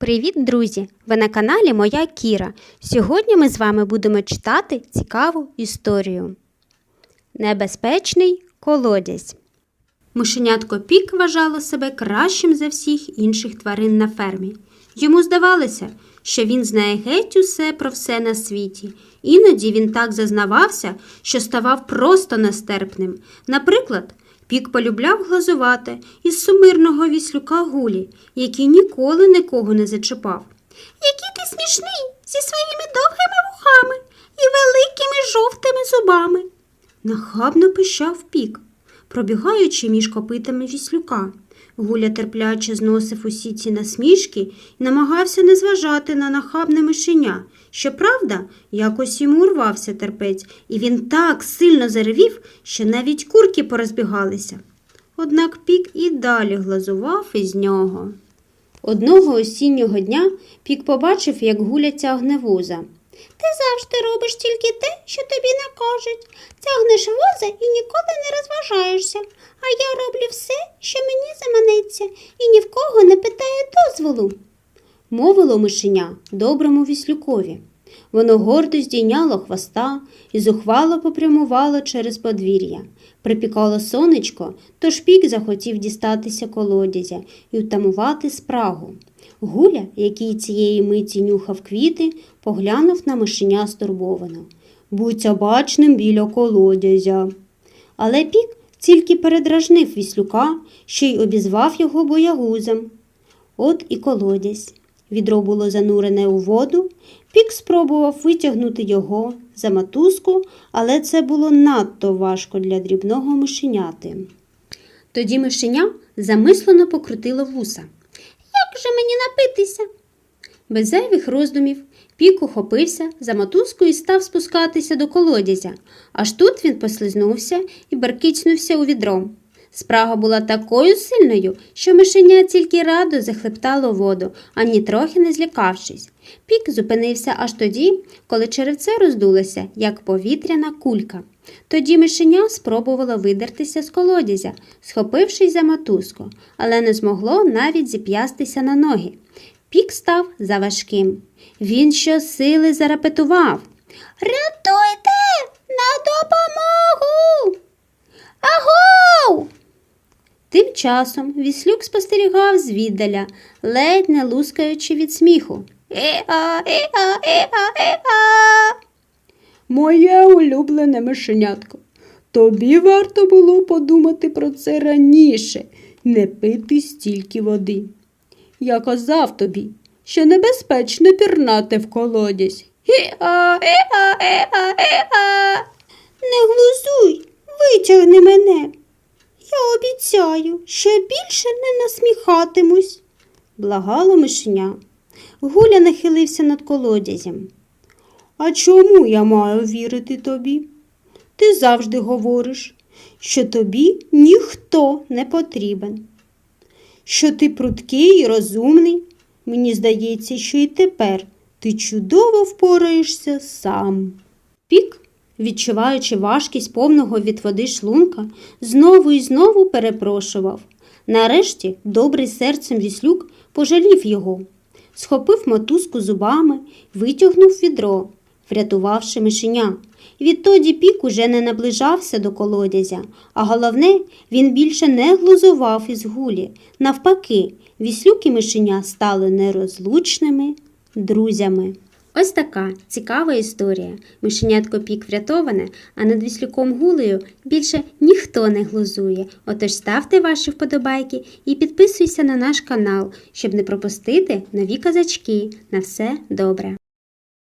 Привіт, друзі! Ви на каналі Моя Кіра. Сьогодні ми з вами будемо читати цікаву історію. Небезпечний колодязь. Мишенятко Пік вважало себе кращим за всіх інших тварин на фермі. Йому здавалося, що він знає геть усе про все на світі. Іноді він так зазнавався, що ставав просто нестерпним. Наприклад, Пік полюбляв глазувати із сумирного віслюка гулі, який ніколи нікого не зачепав. Який ти смішний зі своїми довгими вухами і великими жовтими зубами. Нахабно пищав пік, пробігаючи між копитами віслюка. Гуля терпляче зносив усі ці насмішки і намагався не зважати на нахабне мишеня. Щоправда, якось йому урвався терпець, і він так сильно заревів, що навіть курки порозбігалися. Однак пік і далі глазував із нього. Одного осіннього дня пік побачив, як гуля тягне воза. Ти завжди робиш тільки те, що тобі накажуть. Тягнеш воза і ніколи не розважаєшся, а я роблю все, що мені заманеться, і ні в кого не питаю дозволу. Мовило мишеня доброму віслюкові. Воно гордо здійняло хвоста і зухвало попрямувало через подвір'я. Припікало сонечко, тож пік захотів дістатися колодязя і втамувати спрагу. Гуля, який цієї миті нюхав квіти, поглянув на мишеня стурбовано. Будь обачним біля колодязя. Але пік тільки передражнив віслюка, що й обізвав його боягузом. От і колодязь. Відро було занурене у воду. Пік спробував витягнути його за матузку, але це було надто важко для дрібного мишеняти. Тоді мишеня замислено покрутило вуса. Як же мені напитися? Без зайвих роздумів пік ухопився за мотузку і став спускатися до колодязя. Аж тут він послизнувся і баркицнувся у відро. Спрага була такою сильною, що мишеня тільки радо захлептало воду, ані трохи не злякавшись. Пік зупинився аж тоді, коли черевце роздулося, як повітряна кулька. Тоді мишеня спробувало видертися з колодязя, схопившись за мотузку, але не змогло навіть зіп'ястися на ноги. Пік став заважким. Він щосили зарепетував. Рятуйте на допомогу. Агов! Тим часом віслюк спостерігав звіддаля, ледь не лускаючи від сміху. Іа, іа. Моє улюблене мишенятко. Тобі варто було подумати про це раніше, не пити стільки води. Я казав тобі, що небезпечно пірнати в колодязь. Іа, іа. Не глузуй, витягни мене. Я обіцяю, що більше не насміхатимусь, благало мишеня. Гуля нахилився над колодязем. А чому я маю вірити тобі? Ти завжди говориш, що тобі ніхто не потрібен, що ти пруткий і розумний. Мені здається, що і тепер ти чудово впораєшся сам. Пік, відчуваючи важкість повного від води шлунка, знову і знову перепрошував. Нарешті добрий серцем віслюк пожалів його, схопив мотузку зубами, витягнув відро, врятувавши мишеня. Відтоді пік уже не наближався до колодязя, а головне, він більше не глузував із гулі. Навпаки, віслюк і мишеня стали нерозлучними друзями. Ось така цікава історія. Мишенятко пік врятоване, а над віслюком гулею більше ніхто не глузує. Отож ставте ваші вподобайки і підписуйся на наш канал, щоб не пропустити нові казачки. На все добре!